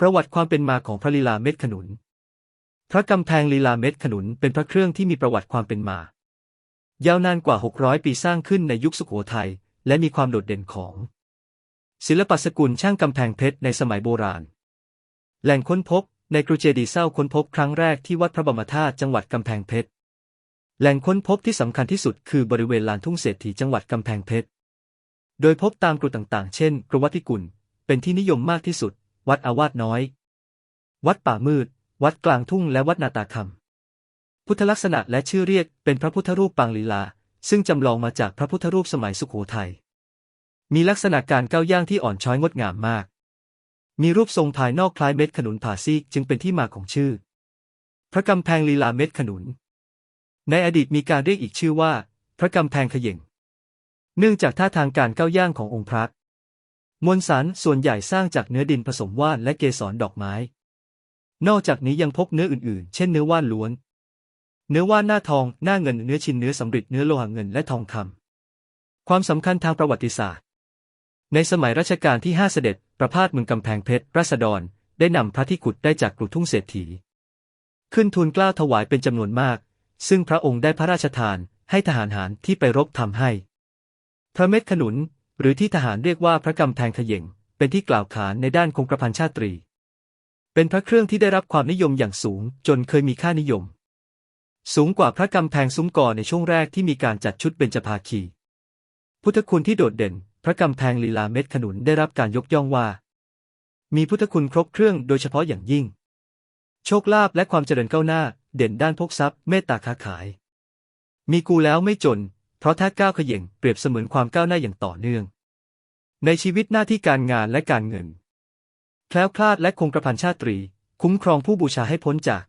ประวัติความเป็นมาของพระลีลาเม็ดขนุน พระกำแพงลีลาเม็ดขนุนเป็นพระเครื่องที่มีประวัติความเป็นมา ยาวนานกว่า 600 ปีสร้างขึ้นในยุคสุโขทัยและมีความโดดเด่นของ ศิลปะสกุลช่างกำแพงเพชรในสมัยโบราณ แหล่งค้นพบในกรุเจดีเศร้าค้นพบครั้งแรกที่วัดพระบรมธาตุจังหวัดกำแพงเพชร แหล่งค้นพบที่สำคัญที่สุดคือบริเวณลานทุ่งเศรษฐีจังหวัดกำแพงเพชร โดยพบตามกรุต่างๆ เช่นกรุวัดพิกุลเป็นที่นิยมมากที่สุด วัดอาวาสน้อย วัดป่ามืด วัดกลางทุ่งและวัดนาตาคำพุทธลักษณะและชื่อเรียกเป็นพระพุทธรูปปางลีลา ซึ่งจำลองมาจากพระพุทธรูปสมัยสุโขทัย มีลักษณะการก้าวย่างที่อ่อนช้อยงดงามมาก มีรูปทรงภายนอกคล้ายเม็ดขนุนผ่าซีกจึงเป็นที่มาของชื่อ พระกำแพงลีลาเม็ดขนุน ในอดีตมีการเรียกอีกชื่อว่า พระกำแพงขย่งเนื่องจากท่าทางการก้าวย่างขององค์พระ มวลสารส่วนใหญ่สร้างจากเนื้อดินผสมว่านและเกสรดอกไม้ นอกจากนี้ยังพบเนื้ออื่นๆ เช่นเนื้อว่านล้วน เนื้อว่านหน้าทอง หน้าเงิน เนื้อชิน เนื้อสำริด เนื้อโลหะเงิน และทองคำ ความสำคัญทางประวัติศาสตร์ ในสมัยรัชกาลที่ 5 เสด็จ ประพาสเมืองกำแพงเพชร ราษฎร ได้นำพระที่ขุดได้จากกรุทุ่งเศรษฐี ขึ้นทูลกล้าถวายเป็นจำนวนมาก ซึ่งพระองค์ได้พระราชทาน ให้ทหารหารที่ไปรบทำให้ พระเม็ดขนุน หรือที่ทหารเรียกว่าพระกำแพงเขย่งเป็นที่กล่าวขานในด้านคงกระพันชาตรี เป็นพระเครื่องที่ได้รับความนิยมอย่างสูงจนเคยมีค่านิยม สูงกว่าพระกำแพงซุ้มก่อในช่วงแรกที่มีการจัดชุดเบญจภาคี พุทธคุณที่โดดเด่น พระกำแพงลีลาเม็ดขนุนได้รับการยกย่องว่า มีพุทธคุณครบเครื่องโดยเฉพาะอย่างยิ่ง โชคลาภและความเจริญก้าวหน้า เด่นด้านพกทรัพย์เมตตาค้าขาย มีกูแล้วไม่จน เพราะถ้าก้าวเขย่งเปรียบเสมือนความก้าวหน้าอย่างต่อเนื่อง ในชีวิตหน้าที่การงานและการเงิน แคล้วคลาดและคงกระพันชาตรี คุ้มครองผู้บูชาให้พ้นจาก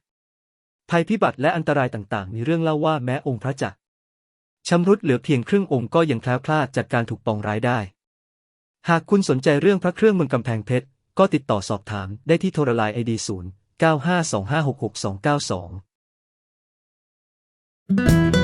ภัยพิบัติและอันตรายต่างๆ มีเรื่องเล่าว่าแม้องค์พระจักรชำรุดเหลือเพียงครึ่งองค์ก็ยังแคล้วคลาดจากการถูกปองร้ายได้ หากคุณสนใจเรื่องพระเครื่องเมืองกำแพงเพชร ก็ติดต่อสอบถามได้ที่โทรไลน์ไอดีศูนย์952566292